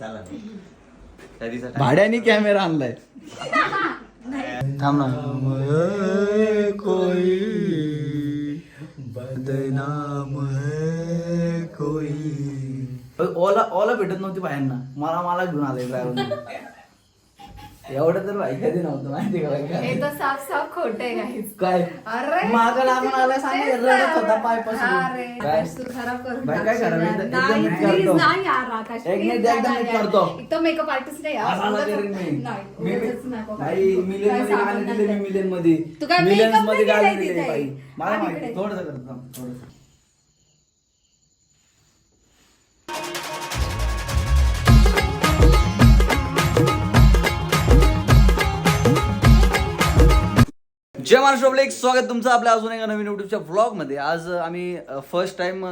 चला कधीचा time? भाड्याने camera आणलाय. थांब ना. कोई बदनाम है कोई. ओला ओला भेटत नव्हती बायांना मला मला घेऊन आलाय ड्रायव्हर एवढं तर बाई कधी नव्हतं माहिती का हे? तर साफ साफ खोट आहे guys. काय अरे मागं लागून आला सांग तेच रडत तर. होता पाय पसरून. अरे, काय? तू खराब करून बाई, काय टाकशील खराब? यार. एकदम- नाही, एकदम नीट please, करतो. नाही यार, आकाश, एक please, मिनिट, एकदम नीट. करतो. मेकअप आर्टिस्ट नाही यार. असा उगाच- करेन मी. नाही, मी- उगाचच नको. नाही मिलियन काय मध्ये गाणे साबण दिले मी नाही. मिलियनमध्ये तू काय makeup मध्ये नाही गाणे केलाय दिले तिथे? बाई मला आणि माहिती इकडे. थोडस करतो थोडस जय महाराष्ट्र एक स्वागत तुमचं आपल्या अजून एका नवीन युट्यूबच्या व्लॉगमध्ये आज आम्ही फर्स्ट टाइम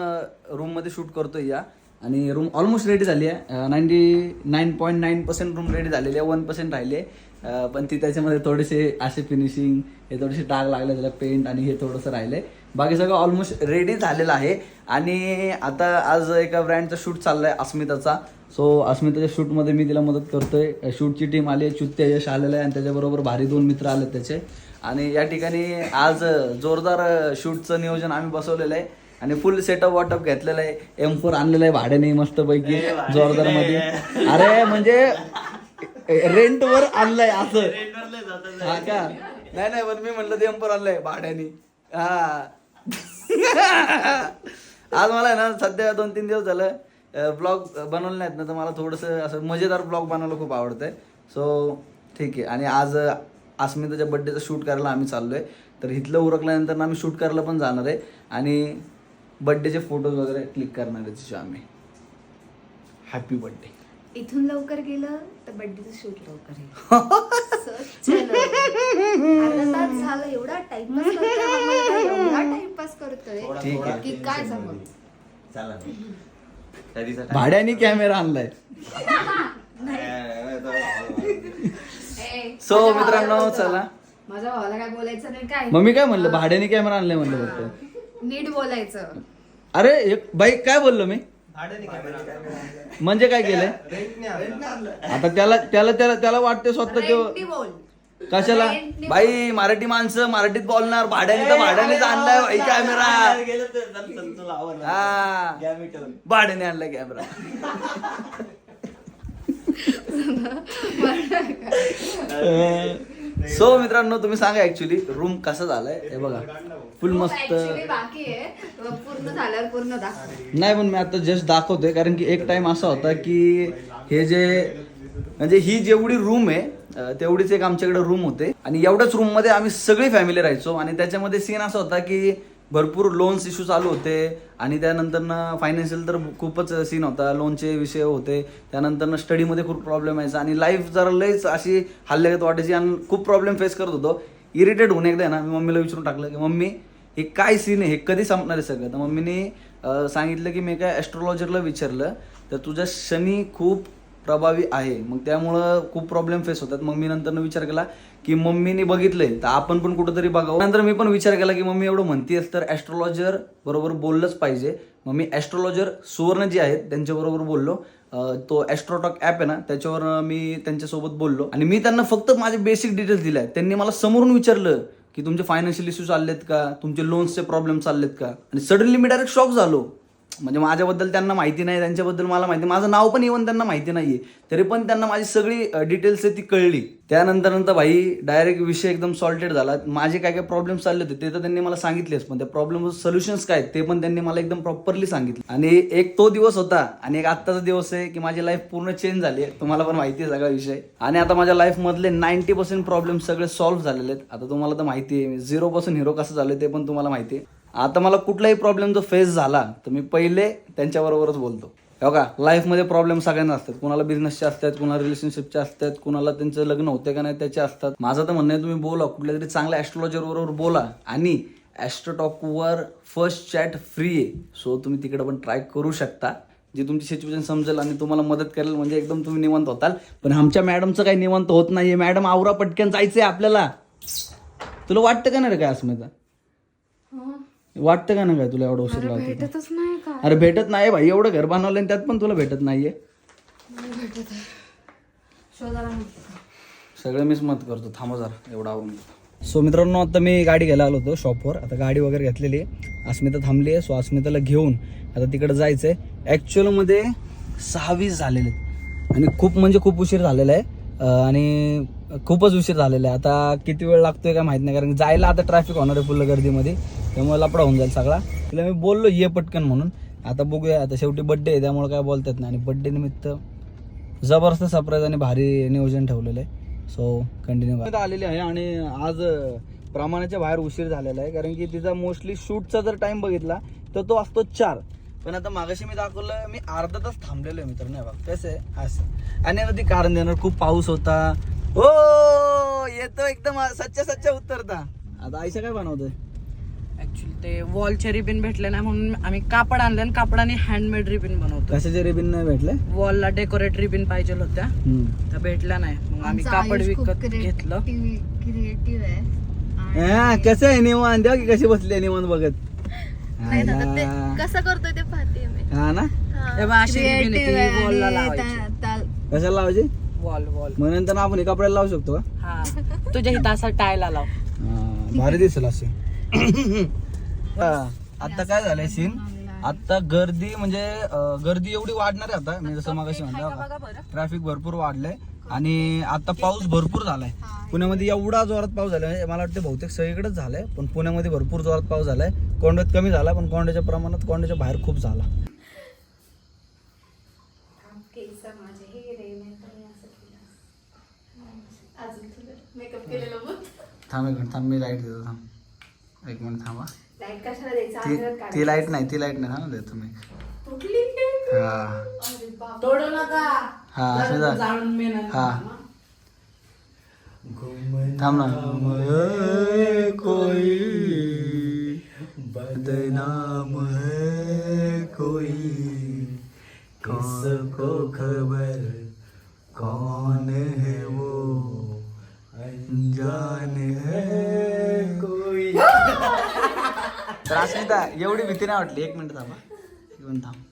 रूममध्ये शूट करतोय या. आणि रूम ऑलमोस्ट रेडी झाली आहे. Ninety nine point nine percent room ready झालेली आहे वन पर्सेंट राहिले पण ती त्याच्यामध्ये थोडेसे असे फिनिशिंग हे थोडेसे डाग लागले त्याला पेंट आणि हे थोडंसं राहिलंय. बाकी सगळं ऑलमोस्ट रेडी झालेलं आहे. आणि आता आज एका ब्रँडचा शूट चाललाय अस्मिताचा. सो अस्मिताच्या शूटमध्ये मी तिला मदत करतोय. शूटची टीम आली आहे चुत्त्या यश आलेलं आहे आणि त्याच्याबरोबर भारी दोन मित्र आले त्याचे. आणि या ठिकाणी आज जोरदार शूटचं नियोजन आम्ही बसवलेलं आहे. आणि फुल सेटअप वॉटअप घेतलेलं आहे. एम फोर आणलेलं आहे भाड्याने मस्त पैकी जोरदारमध्ये अरे म्हणजे रेंटवर आणलंय असं. हा का? नाही नाही पण मी म्हणलं ते एम फोर आणलंय भाड्याने. हा. आज मला आहे ना सध्या दोन तीन दिवस झालं ब्लॉग बनवले नाहीत ना तर मला थोडंसं असं मजेदार ब्लॉग बनवायला खूप आवडतंय. सो ठीक आहे. आणि आज अस्मिताच्या बड्डेचं शूट करायला आम्ही चाललोय. तर इथलं उरकल्यानंतर ना आम्ही शूट करायला पण जाणार आहे. आणि बड्डेचे फोटोज वगैरे क्लिक करणार आहे तिचे आम्ही. हॅपी बड्डे इथून लवकर गेलं तर बड्डेचं शूट लवकर येईल. अर्धा तास झालं एवढा टाइमपास करतोय मुलगा, एवढा टाइमपास करतोय. ठीक आहे. की काय सांगू? चला? भाड्याने कॅमेरा आणलाय. माझ्या मित्रांनो, बोलतो. चला. माझ्या भावाला काय बोलायचं नाही काय? मग मी काय म्हणलं? भाड्याने कॅमेरा आणलाय म्हणलं फक्त. नीट बोलायचं. अरे हे- बाई काय बोललो मी? म्हणजे काय केलंय? आता त्याला त्याला त्याला त्याला वाटते स्वतः रेंटनी तो बोल. कशाला? रेंटनी. बाई मराठी माणसं मराठीत बोलणार भाड्याने तर भाड्यानेच आणलाय बाई कॅमेरा. हा. भाड्याने आणलाय कॅमेरा सो मित्रांनो तुम्ही सांगा ऍक्च्युली रूम कसा झालाय? हे बघा. फुल मस्त. actually बाकी आहे. पूर्ण झाल्यावर पूर्ण दाखव. नाही पण मी आता जस्ट दाखवतोय कारण की एक टाइम असा होता की हे जे म्हणजे ही जेवढी रूम आहे तेवढीच एक आमच्याकडे रूम होते. आणि एवढ्याच रूममध्ये आम्ही सगळी फॅमिली राहायचो. आणि त्याच्यामध्ये सीन असा होता की भरपूर लोन्स इश्यू चालू होते आणि त्यानंतर फायनान्शियल तर खूपच सीन होता. लोनचे विषय होते. त्यानंतर स्टडीमध्ये खूप प्रॉब्लेम यायचा आणि लाईफ जरा लईच अशी हल्ल्यागत वाटायची आणि खूप प्रॉब्लेम फेस करत होतो. इरिटेट होऊन एकदा आहे ना मी मम्मीला विचारून टाकलं की मम्मी हे काय सीन आहे? हे कधी संपणार आहे सगळं? तर मम्मीने सांगितलं की मी काय ॲस्ट्रॉलॉजरला विचारलं तर तुझ्या शनी खूप प्रभावी आहे. मग त्यामुळं खूप प्रॉब्लेम फेस होतात. मग मी नंतर विचार केला की मम्मीने बघितलंय. तर आपण पण कुठंतरी बघावं. नंतर मी पण विचार केला की मम्मी एवढं म्हणतेस तर ॲस्ट्रॉलॉजर बरोबर बोललंच पाहिजे. मग मी ॲस्ट्रॉलॉजर सुवर्ण जे आहेत त्यांच्याबरोबर बोललो. तो ॲस्ट्रॉटॉक ॲप आहे ना त्याच्यावर मी त्यांच्यासोबत बोललो. आणि मी त्यांना फक्त माझे बेसिक डिटेल्स दिले आहेत. त्यांनी मला समोरून विचारलं की तुमचे फायनान्शियल इश्यू चाललेत का? तुमचे लोन्सचे प्रॉब्लेम चाललेत का? आणि सडनली मी डायरेक्ट शॉक झालो. म्हणजे माझ्याबद्दल त्यांना माहिती नाही त्यांच्याबद्दल मला माहिती माझं नाव पण इव्हन त्यांना माहिती नाही आहे तरी पण त्यांना माझी सगळी डिटेल्स आहे ती कळली. त्यानंतर नंतर भाई डायरेक्ट विषय एकदम सॉल्टेड झाला. माझे काय काय प्रॉब्लेम चालले होते ते तर त्यांनी मला सांगितलेच. पण त्या प्रॉब्लेम सोल्युशन्स काय ते पण त्यांनी मला एकदम प्रॉपरली सांगितलं. आणि एक तो दिवस होता आणि एक आत्ताचा दिवस आहे की माझी लाईफ पूर्ण चेंज झाली आहे. तुम्हाला पण माहिती आहे सगळा विषय. आणि आता माझ्या लाईफ मधले नाईन्टी पर्सेंट प्रॉब्लेम सगळे सॉल्व्ह झालेले आहेत. आता तुम्हाला तर माहिती आहे झिरो पर्सेंट हिरो कसं झालं ते पण तुम्हाला माहिती आहे. आता मला कुठलाही प्रॉब्लेम जो फेस झाला तर मी पहिले त्यांच्याबरोबरच बोलतो. हो का लाईफमध्ये प्रॉब्लेम सगळ्यांना असतात. कुणाला बिझनेसचे असतात कुणाला रिलेशनशिपचे असतात कुणाला त्यांचं लग्न होते का नाही त्याचे असतात. माझं तर म्हणणं आहे तुम्ही बोला कुठल्या तरी चांगल्या ॲस्ट्रॉलॉजर बरोबर बोला. आणि ॲस्ट्रोटॉकवर फर्स्ट चॅट फ्री आहे. सो तुम्ही तिकडे पण ट्राय करू शकता. जे तुमची सिच्युएशन समजेल आणि तुम्हाला मदत करेल म्हणजे एकदम तुम्ही निवांत होताल. पण आमच्या मॅडमचं काही निवांत होत नाहीये. मॅडम आवरा पटकन आहे आपल्याला. तुला वाटतं का नाही रे काय अस्मिता वाटतं का नाही काय तुला एवढं उशीर लावतो भेटतच नाही का? अरे भेटत नाही भाई एवढं घर बनवलं आणि त्यात पण तुला भेटत नाहीये. भेटत आहे. शोधायला सगळं मीच मत करतो थांबा जरा एवढा सो मित्रांनो आता मी गाडी घ्यायला आलो होतो शॉपवर आता गाडी वगैरे घेतलेली आहे. अस्मिता थांबली आहे. सो अस्मिताला घेऊन आता तिकडे जायचं आहे ॲक्च्युअलमध्ये सहा वीस झालेले आहेत. आणि खूप म्हणजे खूप उशीर झालेला आहे. अं, आणि खूपच उशीर झालेला आहे. आता किती वेळ लागतोय काय माहीत नाही कारण जायला आता ट्रॅफिक होणार आहे फुल गर्दीमध्ये. त्यामुळे लपडा होऊन जाईल सगळा. तिला मी बोललो ये पटकन म्हणून. आता बघूया आता शेवटी बड्डे आहे त्यामुळे काय बोलता येत नाही. आणि बड्डे निमित्त जबरदस्त सरप्राईज आणि भारी नियोजन ठेवलेलं आहे. सो कंटिन्यू आलेली आहे आणि आज प्रमाणाच्या बाहेर उशीर झालेला आहे. कारण की तिचा मोस्टली शूटचा जर टाइम बघितला तर तो असतो चार. पण आता मागाशी मी दाखवलं मी अर्धा तास थांबलेलो आहे मित्रांनो. नाही बघ कसं आहे? असं. आणि आता ती कारण देणार खूप पाऊस होता. हो येतो एकदम सच्चा सच्चा उत्तरता आता आयशा काय बनवतोय? ऍक्च्युली ते वॉलचे रिबिन भेटले नाही म्हणून आम्ही कापड आणले आणि कापडाने हँडमेड रिबिन बनवतो कशाचे रिबिन नाही भेटले? वॉलला डेकोरेट रिबिन पाहिजे होत्या. हम्म. त्या भेटल्या नाही. मग आम्ही आमचा कापड आयुष खूप विकत घेतलं. क्रिएटिव्ह आहे. आणि- हा, कसं आहे निवांत? द्या की कशी बसली आहे निवांत बघत? नाही तर ते. कसं करतोय ते पाहते मी. हा ना? हा. अशी ribbon आहे ती Creative आहे wall ला आणि लावायची. त्या- त्या- कशाला लावायची? वॉल वॉल मग नंतर आपण हे कपड्याला लावू शकतो का? हा. तुझ्या इथं असा टायला लाव. हा, भारी दिसेल असे आता काय झालंय सीन आता गर्दी म्हणजे अं, गर्दी एवढी वाढणार आहे आता. मी जसं मागाशी म्हणलं ट्रॅफिक भरपूर वाढलंय. आणि आता पाऊस भरपूर झालाय. पुण्यामध्ये एवढा जोरात पाऊस झालाय. म्हणजे मला वाटतं बहुतेक सगळीकडेच झालाय पण पुण्यामध्ये भरपूर जोरात पाऊस झालाय. कोंड्यात कमी झाला पण कोंड्याच्या प्रमाणात कोंड्याच्या बाहेर खूप झाला. थांब एक मिनिट थांब मी लाइट देतो थांब. एक मिनिट थांबा. लाइट कशाला द्यायचं? ती. ती लाइट नाही ती लाइट नाही हा देतो मी तुटली? हा. तोडू नका. हा असं जा. जाळून मेन हा. थांब ना. कोई बदनाम है कोई। किसको खबर? कौन है वो? अनजान है कोई तर अस्मिता एवढी भीती नाही वाटली. एक मिनिट थांबा. मिनिट थांब.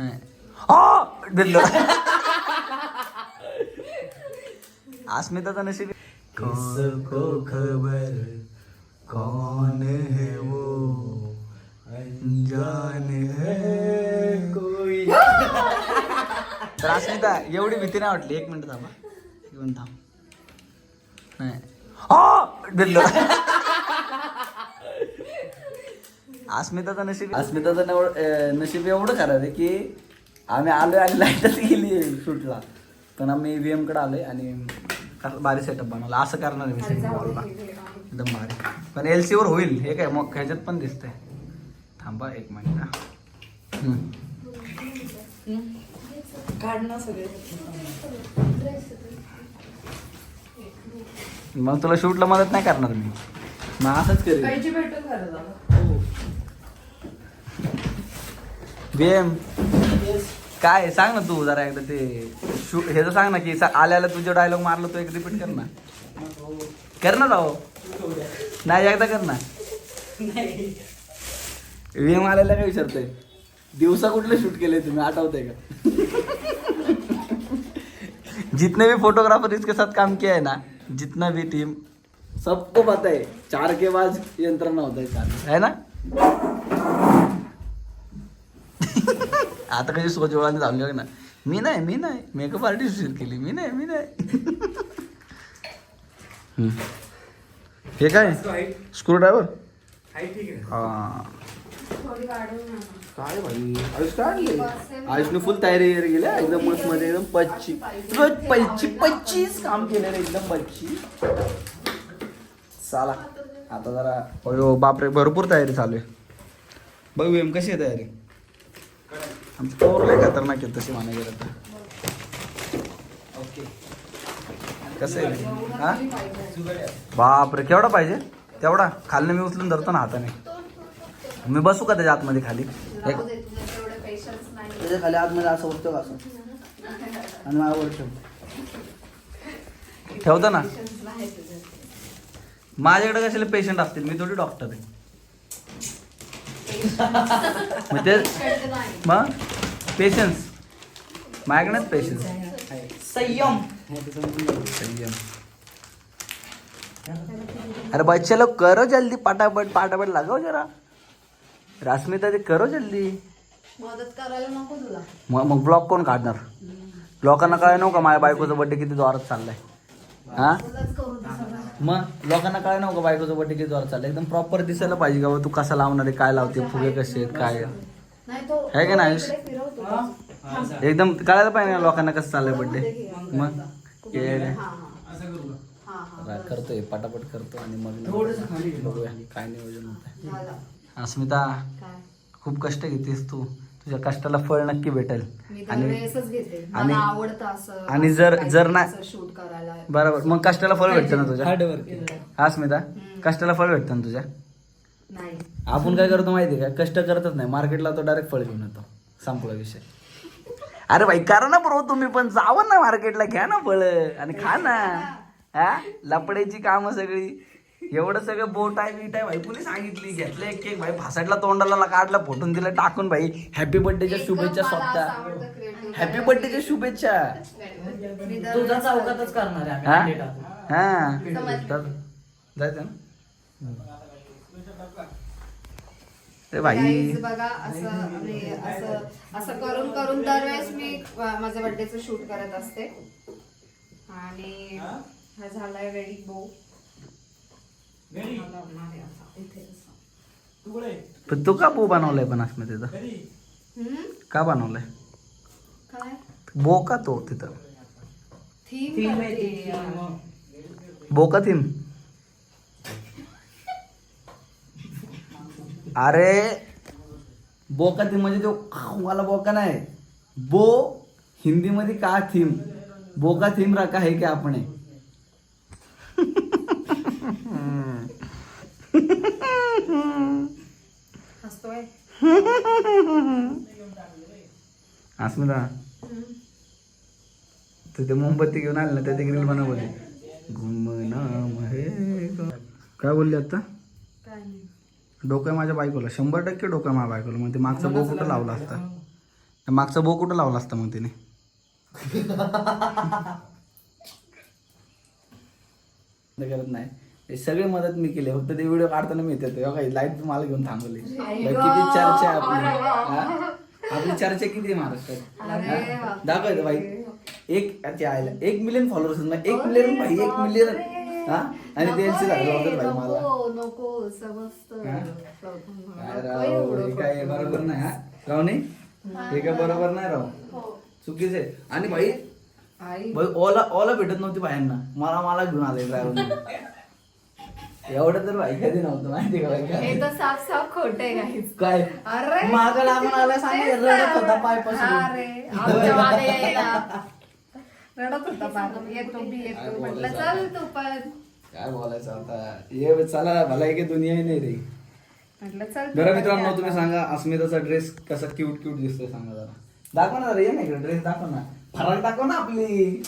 नाही. अस्मिताचा नशीब किसको खबर? कौन है वो? अनजान है कोई? तर अस्मिता एवढी भीती नाही वाटली. एक मिनिट थांबा. मिनिट थांब. नाही. आ! अस्मिताचं नशीब अस्मिताचं नशीब एवढं खराब आहे की आम्ही आलोय आणि लाईटच गेली शूटला. पण आम्ही व्ही कडे आलोय आणि भारी सेटअप बनवला. असं करणार आहे मी सिनेमा हॉलला एकदम भारी. पण एल वर होईल. हे काय मग ह्याच्यात पण दिसतंय. थांबा एक सगळे. मग तुला शूटला मदत नाही करणार मी. मग असंच करेल कैची भेटून झालं झालं बेम काय सांग ना तू जरा एकदा ते. शू हे तर सांग ना की आल्याला तुझे डायलॉग मारलो तो एक रिपीट कर ना. कर ना राव नाही एकदा कर ना. वेम आल्याला काय विचारतोय दिवसा कुठले शूट केले तुम्ही? आठवतंय का? जितने भी फोटोग्राफर इसके साथ काम किया है ना जितना भी टीम सबको पता है चार के बाद यंत्रणा होता है चार। है ना? आता कशी सोजवळाने झाली बघ ना? मी नाही मी नाही. मेकअप आर्टिस्ट केली. मी नाही मी नाही. हे काय? स्क्रू ड्रायव्हर हा. काय भाई? आयुष काढले आयुषने फुल तयारी वगैरे केली हा. एकदम मस्त मध्ये एकदम पच्ची. रोज पच्ची पच्चीस काम केलेलं आहे, एकदम पच्ची. चला. आता जरा अयो बापरे भरपूर तयारी चालू आहे. बघ वेम कशी आहे तयारी? आमचं पोर लय खतरनाक आहे तशी म्हणा गेलं तर ओके. कसं आहे? हा? बापरे केवढा पाहिजे? तेवढा? खालनं मी उचलून धरतो ना हाताने. मी बसू का त्याच्या आतमध्ये खाली? त्याच्याखाली आतमध्ये असं उठतो का असं? आणि माझ्यावर ठेव. ठेवतो ना? माझ्याकडे कशाला पेशंट असतील? मी थोडी डॉक्टर आहे. मग ते मग? पेशन्स माझ्याकडेच पैसे संयम. संयम. अरे बच्चे लोग करो जल्दी पटापट पटापट लगाओ जरा. रास्मिता ते करो जल्दी. मदत करायला नको तुला. मग मग ब्लॉग कोण काढणार? लोकांना काय? नव्हतं का? माझ्या बायकोचा बड्डे किती जोरात चाललाय. हा? मग लोकांना काय नव्हतं बायकोचं बायकोचा बड्डे किती जोरात चाललं. एकदम प्रॉपर दिसायला पाहिजे का तू कसा लावणार आहे काय लावते फुगे कसे आहेत काय आहे. का नाही? एकदम कळायला पाहिजे ना लोकांना कसं चाललंय बड्डे मग? करतोय पटापट करतो आणि मग बघूया काय नियोजन होत अस्मिता खूप कष्ट घेतेस तू. तुझ्या कष्टाला फळ नक्की भेटेल. मी आणि आणि- मला आवडतं असं आणि जर- जर नाही- शूट करायला. बरोबर. मग कष्टाला फळ भेटतं ना तुझ्या? हा स्मिता? कष्टाला फळ भेटतं ना तुझ्या? नाही. आपण काय करतो माहिती का? कष्ट करतच नाही. मार्केटला तो डायरेक्ट फळ घेऊन येतो. संपला विषय. अरे भाई करा ना बरोबर तुम्ही पण. जावं ना मार्केटला घ्या ना फळ आणि खा ना. हा? लपड्याची कामं सगळी. एवढं सगळं बोट आहे बीट आहे भाई कुणी सांगितली? घेतलं एक केक भाई फासाडला तोंडाला काढला फोटून दिला टाकून भाई. हॅपी बर्थडेच्या शुभेच्छा स्वतः हॅपी बर्थडेच्या शुभेच्छा. तुझा चौकातच करणार आहे हा. हा. जायचं ना? अरे भाई. बघा असं मी असं असं करून करून दरवेळेस मी माझ्या बर्थडेचं शूट करत असते. आणि हा? झालाय रेडी बो पण तू का बो बनवलाय पण अस्मितेचा हम्म? का बनवलाय काय बो का तो तिथं ती, theme. यार. बो का थीम? अरे बो का थीम म्हणजे तो मला बो का नाही. बो हिंदी मध्ये का थीम? बो का थीम रखा है क्या आपने? हसतोय. अस्मिता. तिथे मोमबत्ती घेऊन आले ना त्या ग्रिल बनव बोलली. गुमनाम हे काय बोलली आता? डोकं माझ्या बायकोला. शंभर टक्के डोकं माझ्या बायकोला. मग ते मागचा बो कुठं लावला असता? मागचा बो कुठं लावला असता मग तिने? करत नाही. हे सगळे मदत मी केली. फक्त ते व्हिडिओ काढताना मी येते. लाइट मला घेऊन थांबवली. किती चर्चा आहे आपली. हा? आपली चर्चा किती आहे महाराष्ट्रात? हा? दाखवायचं भाई एक आईला एक मिलियन फॉलोअर्स एक मिलियन भाई एक मिलियन हा? आणि त्यांचे झाले भाई मला. हा? काय हे बरोबर नाही हा? राव नाही? हे काय बरोबर नाही राव? चुकीचे आणि भाई भाई ओला ओला भेटत नव्हती बायांना. मला मला घेऊन आले ड्रायव्हर एवढं तर भाई कधी नव्हतं माहिती का? हे? तर साफ साफ खोट आहे काय? अरे मागं लागून आला सांग तेच रडत. होता पाय पसरून. हा रे, आमच्या मागे यायला. रडत होता पाय येतो मी येतो. म्हटलं चल तू पण. काय बोलायचं आता? ये चला भला एक दुनिया नाही रे. म्हटलं चल तू बरं पण मित्रांनो तुम्ही आता. सांगा अस्मिताचा ड्रेस कसा क्यूट क्यूट दिसतोय सांगा जरा. दाखव ना जरा ये ना ड्रेस दाखव ना. फराक दाखव ना आपली.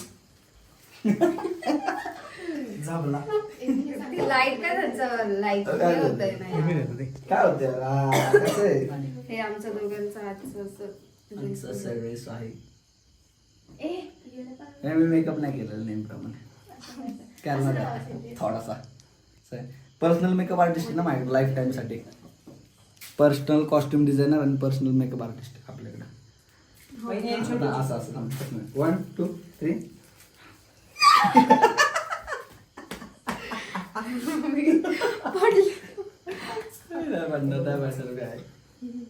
झाबला ती लाइट काय त्यांचं? लाइट काय हे? होतंय काय होते हे आमच्या दोघांचं आजचं असं आहे. ए? हे मी मेकअप नाही केलेला नेमप्रमाणे करणार थोडासा. पर्सनल मेकअप आर्टिस्ट आहे ना माझ्याकडे लाईफ टाईमसाठी पर्सनल कॉस्ट्युम डिझायनर आणि पर्सनल मेकअप आर्टिस्ट आपल्याकडे. आता असं असं वन टू थ्री काय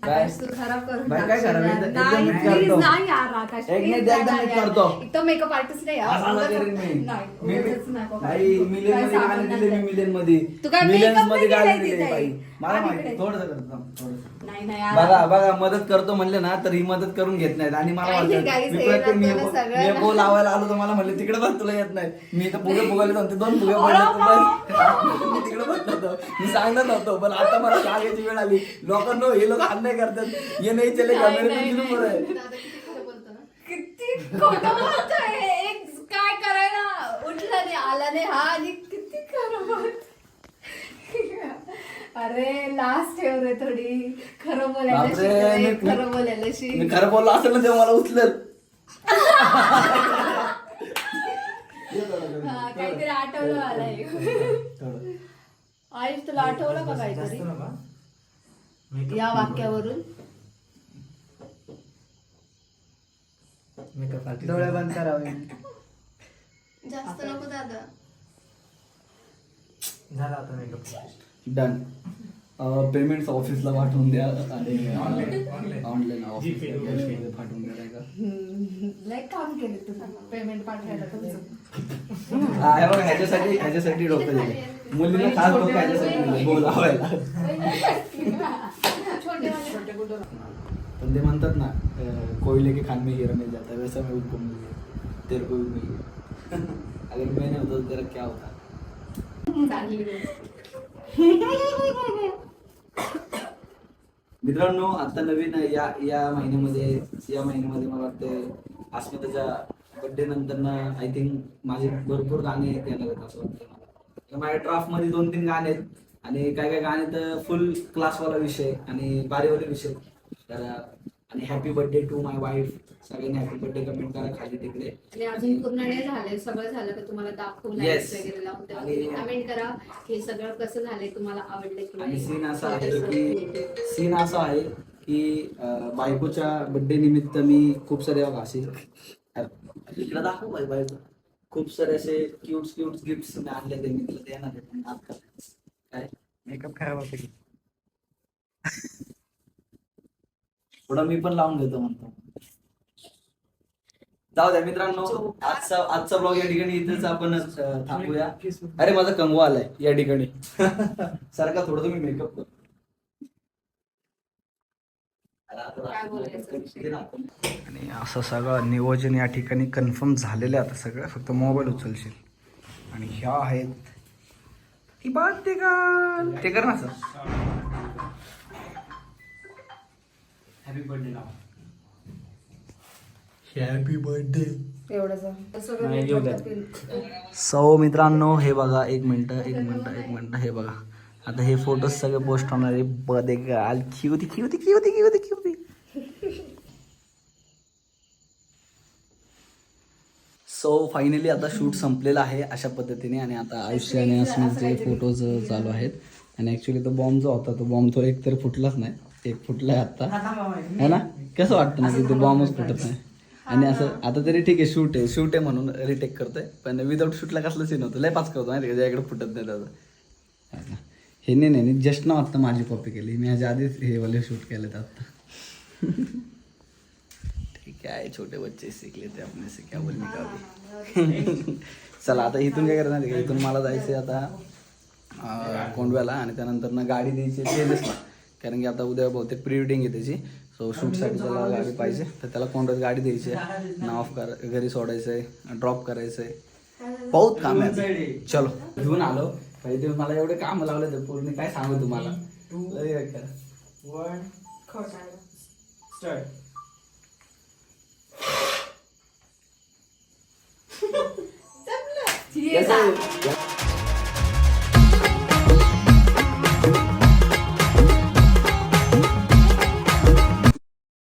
आकाश, तू खराब करून बाई, काय टाकशील खराब? यार. एकदम- नाही, एकदम नीट please, करतो. नाही यार, आकाश, एक please, नीट नाही, एकदम नाही, नीट यार. करतो. एक तर मेकअप आर्टिस्ट नाही यार. असं उगाच- करेन मी. नाही, मी- उगाचच नको. नाही मिलियन काय मध्ये गाणे साबण दिले मी नाही. मिलियनमध्ये तू काय मिलियन्स makeup मध्ये नाही गाणे केलंय दिले तिथे? बाई मला आणि माहिती इकडे. थोडस करतो थोडस नाही, नाही, यार. बघा बघा मदत करतो म्हणले ना तर ही मदत करून घेत नाहीत आणि मला काही वाटतं मी हे प्रत्येक मी लावायला आलो तर मला म्हणले तिकडे बस तुला येत नाही मी तर फुगे फुगायला जाऊन ते दोन फुगे अरे बाप. मी तिकडे मी सांगणार नव्हतो पण आता मला सांगायची वेळ आली. लोकांना हे लोक अन्याय करतात. ये नाही चले कॅमेरे किती खोटं बोलतोय एक काय करायला? उठला नाही आला नाही. हा आणि किती खरं बोलत अरे लास्ट ठेव रे थोडी. खरं बोलायला शिक रे, खरं बोलायला शिक मी खरं बोललो असेल ना तेव्हा मला उचलेल. हा, काहीतरी आठवलं मला. हे. थोडं. आयुष तुला आठवलं का काहीतरी? या वाक्यावरून. डोळे बंद करावे जास्त नको दादा. झाला आता मेकअप डन पेमेंट ऑफिसला पाठवून द्या. आणि online. ऑनलाईन GPay, ऑफिस पाठवून द्या नाही का? लय काम केले तुला पेमेंट पाठवायला तुमचं. हा, हे बघा ह्याच्यासाठी ह्याच्यासाठी डोकं दिले. मुलीला खास दिलंय, बोलावायला छोटे पण ते म्हणतात ना कोयले के खान में हीरा मिल जाता है वैसा मैं उनको मिल गया तेरे को भी मिल गया. अगर मैं नहीं होता तो तेरा क्या होता. मित्रांनो आता नवीन या या महिन्यामध्ये या महिन्यामध्ये मला वाटतं अस्मिताच्या बर्थडे नंतर ना आय थिंक माझे भरपूर गाणे आहेत असं वाटतं. तर माझ्या ड्राफ्टमध्ये दोन तीन गाणे आहेत. आणि काय काय गाणे तर फुल क्लासवाला विषय आणि बारीवाले विषय तर आणि happy birthday to my wife सगळ्यांनी हॅपी बर्थडे कमेंट करा खाली तिकडे. आणि अजून पूर्ण नाही झालंय सगळं झालं का तुम्हाला दाखवलं Yes. वगैरे लावून तेव्हा आणि- तुम्ही कमेंट करा हे सगळं कसं झालंय तुम्हाला आवडलं की आणि नाही. सीन असा आहे की सीन असा आहे की अं, बायकोच्या बर्थडे निमित्त मी खूप सारे इकडे दाखव बाई बायको. खूप सारे असे क्यूट क्यूट गिफ्ट मी आणले ते मी तिला देणार आहे पण आता काय? मेकअप खराब होते थोडा मी पण लावून घेतो म्हणतो. जाऊ द्या मित्रांनो आजचा आजचा ब्लॉग या ठिकाणी इथेच आपण थांबूया. अरे माझा कंगवा आलाय या ठिकाणी. सारखा थोडं तुम्ही मेकअप कर काय बोलायचं? आणि असं सगळं नियोजन या ठिकाणी कन्फर्म झालेलं आहे आता सगळं. फक्त मोबाईल उचलशील. आणि ह्या आहेत ही बात ते का ते कर ना sir. Happy birthday happy birthday so मित्रांनो हे बघा एक मिनटं एक मिनटं एक मिनटं हे बघा. आता हे फोटोज सगळे पोस्ट होणार आहे. बदे गाल खी होती खी होती खी होती खी होती खी होती. सो फायनली आता शूट संपलेला आहे अशा पद्धतीने आणि आता आयुष्य आणि अस्मितचे फोटोज चालू आहेत. आणि ऍक्च्युली तो बॉम्ब जो होता तो बॉम्ब तो एक तर फुटलाच नाही. एक फुटलाय आता है ना? कसं वाटतं ना की तो बॉम्बच फुटत नाही? आणि असं आता तरी ठीक आहे शूट आहे. शूट आहे म्हणून रिटेक करतोय. पण विदाऊट शूटला कसलं सीन होतं? लय पाच करतो माहिती का? ज्याकडे फुटत नाही त्याचं. हे नाही नाही जस्ट ना आत्ता माझी कॉपी केली. मी ह्याच्या आधीच हे वाले शूट केले आता. ठीक आहे छोटे बच्चे शिकले ते अपने से क्या बोलने का. चला आता इथून काय करणार आहे? का इथून मला जायचं आता कोंडव्याला आणि त्यानंतर ना गाडी द्यायची तेजसला कारण की आता उद्या बहुतेक प्री वेडिंग आहे त्याची. सो शूटसाठी त्याला गाडी पाहिजे. तर त्याला कोंडव्यात गाडी द्यायची आहे. ना ऑफ कर घरी सोडायचं आहे ड्रॉप करायचं आहे बहुत काम आहे चलो. घेऊन आलो. पहिले ते मला एवढे काम लावले ते पूर्ण काय सांगू तुम्हाला बेकार. वन स्टार्ट आहे?